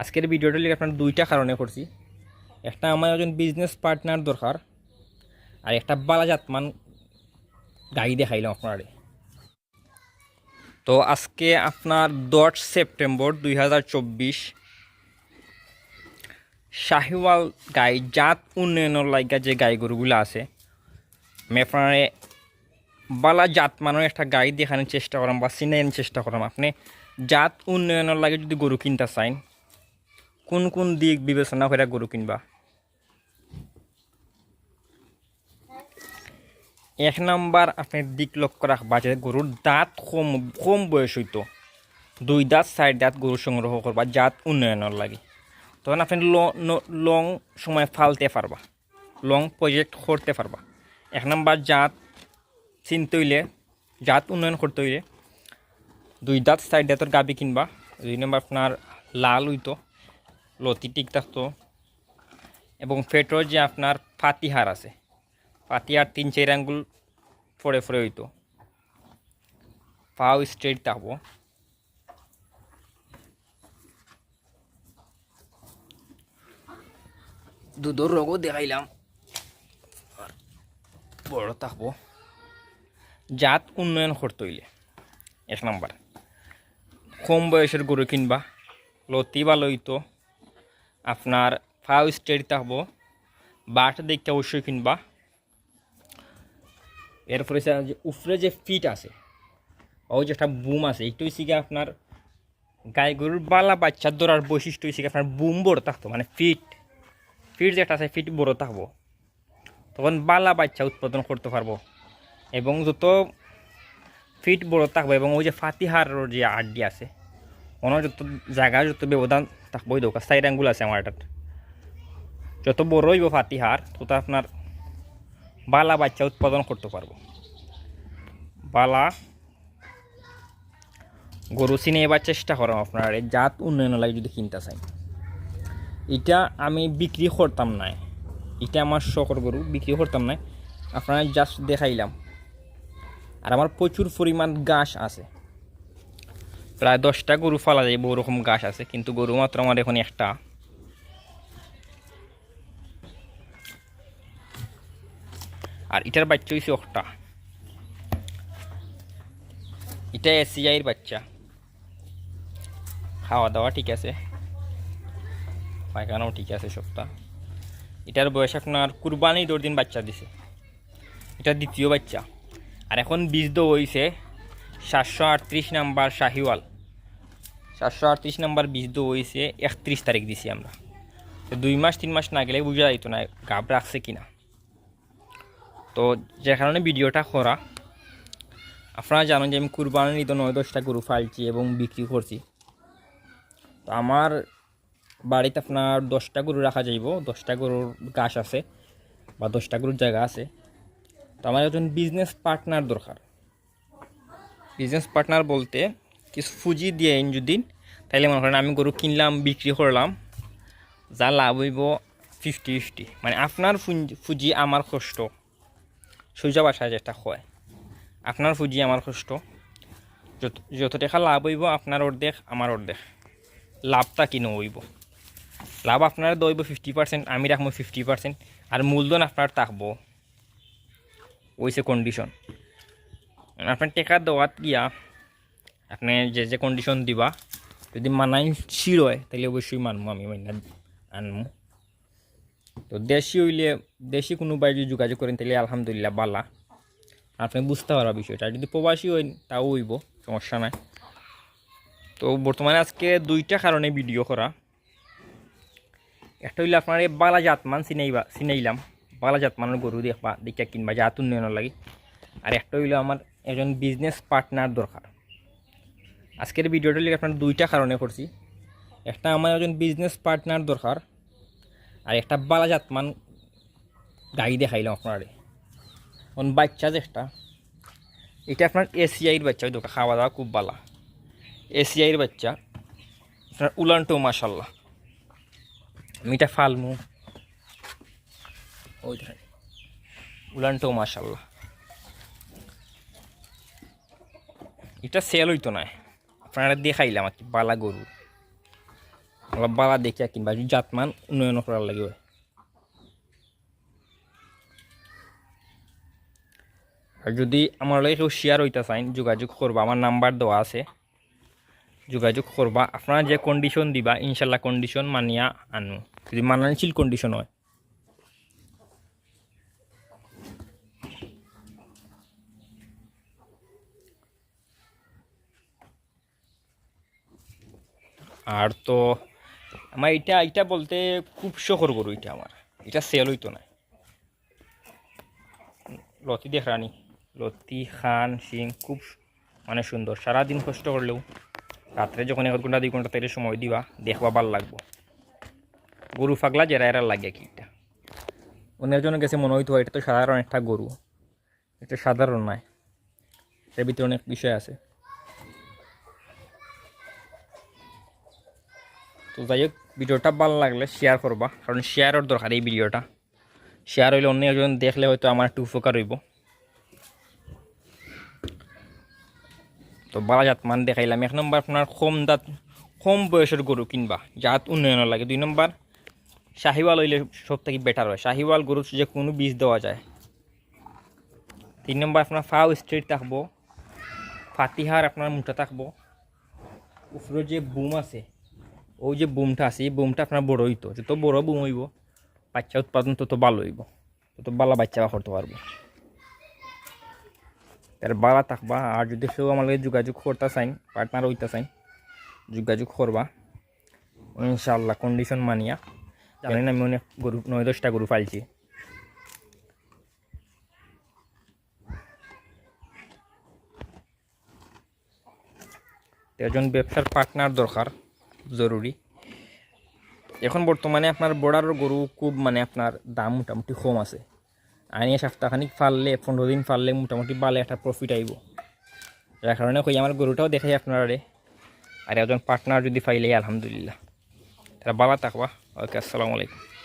আজকের ভিডিওটা লিখে আপনার দুইটা কারণে করছি। একটা আমার একজন বিজনেস পার্টনার দরকার, আর একটা বালাজাতমান গাড়ি দেখাইলাম আপনারে। তো আজকে আপনার দশ সেপ্টেম্বর দুই হাজার চব্বিশ, শাহিওয়াল গাই জাত উন্নয়নের লাইগা যে গাই গরুগুলো আছে, আমি আপনারে বালা জাত মানের একটা গাই দেখানোর চেষ্টা করাম বা চিনাইনের চেষ্টা করাম আপনি জাত উন্নয়নের লাগে যদি গরু কিনতে চাইন কোন কোন দিক বিবেচনা করে গরু কিনবা? এক নাম্বার, আপনি দিক লক্ষ্য রাখবা যে গরুর দাঁত কম কম বয়স হইতো। দুই দাঁত, চার দাঁত গরু সংগ্রহ করবা জাত উন্নয়নের লাগে। তখন আপনি লং সময় ফালতে পারবা। লং প্রজেক্ট করতে পারবা। এক নাম্বার, জাত চিনতে হইলে, জাত উন্নয়ন করতে হইলে দুই দাঁত, চার দাঁতের গাবি কিনবা। দুই নম্বর, আপনার লাল হইতো। লতি টিক থাকতো এবং পেট্রোল যে আপনার ফাতিহার আছে। ফাতিহার তিন চার আঙ্গুল ফোড়ে ফোড়ে হইতো। পাও স্ট্রেট থাকব দুধর রোগও দেখাইলাম। আর বড় থাকব জাত উন্নয়ন করতে হইলে। এক নাম্বার। কম বয়সের গরু কিনবা। লতি বা লইতো আপনার ফাও স্টেট থাকব বাট দেখতে অবশ্যই কিনবা। এরপরে উপরে যে ফিট আছে ও যে একটা বুম আছে একটু গিয়ে আপনার গাই গরুর বালা বাচ্চার ধরার বৈশিষ্ট্য গিয়ে আপনার বুম বড় থাকতো মানে ফিট ফিট যেটা আছে ফিট বড় থাকব তখন বালা বাচ্চা উৎপাদন করতে পারব। এবং যত ফিট বড় থাকব এবং ওই যে ফাতিহার যে আড্ডি আছে, ওনার যত জায়গা, যত ব্যবধান থাকব ওই দোকান সাইড আঙ্গুল আছে আমার এটাত। যত বড় হইব ফাতিহার, তত আপনার বালা বাচ্চা উৎপাদন করতে পারব। বালা, গরু চিনে এবার চেষ্টা করো আপনার, এই জাত উন্নয়ন লাগে যদি কিনতে চাই। এটা আমি বিক্রি করতাম না এটা আমার শখর গরু, বিক্রি করতাম না আপনারা জাস্ট দেখাইলাম। আর আমার প্রচুর পরিমাণ গাছ আছে। প্রায় দশটা গরু ফালা যায় ওরকম গাছ আছে, কিন্তু গরু মাত্র আমার এখন একটা। আর এটার বাচ্চা হয়েছে একটা। এটা এসিআইয়ের বাচ্চা। খাওয়া দাওয়া ঠিক আছে। পায়খানাও ঠিক আছে সবটা। এটার বয়স আপনার কুরবানি দশ দিন বাচ্চা দিছে। এটা দ্বিতীয় বাচ্চা। আর এখন বীজ দো হয়েছে সাতশো আটত্রিশ নাম্বার শাহিওয়াল। সাতশো আটত্রিশ নাম্বার বীজ দো হয়েছে একত্রিশ তারিখ দিছি আমরা। দুই মাস, তিন মাস না গেলে বোঝা যাইতো না গাব রাখছে কি না তো যে কারণে ভিডিওটা করা আপনারা জানেন যে আমি কুরবানির ঈদ নয় দশটা গরু ফালছি এবং বিক্রি করছি। তো আমার বাড়িতে আপনার দশটা গরু রাখা যাইব, দশটা গরুর গাছ আছে বা দশটা গরুর জায়গা আছে। তো আমার একজন বিজনেস পার্টনার দরকার। বিজনেস পার্টনার বলতে কিছু ফুজি দিয়ে যদি। তাইলে মনে করেন আমি গরু কিনলাম, বিক্রি করলাম। যা লাভ হইব ফিফটি ফিফটি মানে আপনার ফুজি আমার কষ্ট। সোজা বাসায় যেটা হয়। আপনার ফুজি আমার কষ্ট। যত যত টাকা লাভ হইব, আপনার অর্ধেক আমার অর্ধেক। লাভটা কিনো হইব। লাভ আপনার দইব ফিফটি পার্সেন্ট আমি রাখব ফিফটি পার্সেন্ট আর মূলধন আপনার থাকব। ওইসে কন্ডিশন আপনার টেকা দেওয়াত গিয়া আপনি যে যে কন্ডিশন দিবা যদি মানাই শির হয় তাহলে অবশ্যই মানবো আমি মাইনা আনব তো দেশি হইলে দেশি কোনো বাই যদি যোগাযোগ করেন তাহলে আলহামদুলিল্লাহ বালা আপনি বুঝতে পারবা বিষয়টা যদি প্রবাসী হই তাও হইব সমস্যা নাই তো বর্তমানে আজকে দুইটা কারণে ভিডিও করা একটা হইলে আপনার এই বালা জাতমান চিনাইবা চিনাইলাম বালা জাতমানের গরু দেখবা দেখা কিনবা জাত উন্নয়নের লাগে আর একটা হইল আমার একজন বিজনেস পার্টনার দরকার। আজকের ভিডিওটা লিখে আপনার দুইটা কারণে করছি। একটা আমার একজন বিজনেস পার্টনার দরকার, আর একটা বালা জাতমান গাড়ি দেখাইলাম আপনারে। কোন বাচ্চা যে একটা, এটা আপনার এসিআইয়ের বাচ্চা দোকান খাওয়া দাওয়া খুব বালা। এসিআইয়ের বাচ্চা, আপনার উলানটো মাসাল্লাহ মিটা ফালমু। ওই ধরেন উলানটো মাসাল্লাহ এটা সেল হইতো না। আপনারা দেখাইলাম আর কি বালা গরু। বালা দেখিয়া কিনবা জাতমান উন্নয়ন করার লাগে আর যদি আমার লাগে কেউ শেয়ার হইতে চাইন যোগাযোগ করবা, আমার নাম্বার দেওয়া আছে। যোগাযোগ করবা, আপনারা যে কন্ডিশন দিবা, ইনশাল্লাহ কন্ডিশন মানিয়া আনু। যদি মানানশীল কন্ডিশন হয়। আর তো আমার এটা এটা বলতে খুব শখর গরু এটা আমার। এটা সেল হইতো না। লতি দেখ রানি। লতি, খান সিং খুব মানে সুন্দর। সারাদিন কষ্ট করলেও রাত্রে যখন এক ঘণ্টা, দুই ঘণ্টা তাইলে সময় দিবা। দেখবা ভালো লাগবো। গরু ফাগলা জেরা এরা লাগে কি এটা অনেকজনের কাছে মনে হইতো, এটা তো সাধারণ একটা গরু। এটা সাধারণ নয়। এর ভিতরে অনেক বিষয় আছে। তো যাই হোক, ভিডিওটা ভালো লাগলে শেয়ার করবা, কারণ শেয়ারের দরকার এই ভিডিওটা। শেয়ার হইলে অন্য একজন দেখলে হয়তো আমার একটু উপকার হইব। তো বালা জাত মান দেখাইলাম। এক নম্বর আপনার কম দাঁত কম বয়সের গরু কিনবা, জাত উন্নয়ন লাগে। দুই নম্বর, শাহিওয়াল হইলে সব থেকে বেটার হয়। শাহিওয়াল গরু যে কোনো বীজ দেওয়া যায়। তিন নম্বর, আপনার ফাও স্ট্রেট থাকব, ফাতিহার আপনার মুঠা থাকব। উপরে যে বুম আছে ওই যে বুমটা আছে এই বুমটা আপনার বড় হইতো যত বড় বুম হইব বাচ্চা উৎপাদন তত ভালো হইব তত বালা বাচ্চা বা করতে পারব। তার বালা থাকবা আর যদি কেউ আমার যোগাযোগ করতে চাইন পার্টনার হইতে চাইন যোগাযোগ করবা। ইনশাল্লাহ কন্ডিশন মানিয়া জানেন আমি অনেক গরু নয় দশটা গরু পালছি। একজন ব্যবসার পার্টনার দরকার। জরুরি। এখন বর্তমানে আপনার বর্ডারের গরু খুব মানে আপনার দাম মোটামুটি কম আছে। আনিয়ে সপ্তাহখানিক ফাললে, পনেরো দিন ফাললে মোটামুটি ভালো একটা প্রফিট আইব। যার কারণে কই আমার গরুটাও দেখাই আপনারা আর একজন পার্টনার যদি পাইলে, আলহামদুলিল্লাহ। তারা বাবা থাকবা ওকে, আসসালামু আলাইকুম।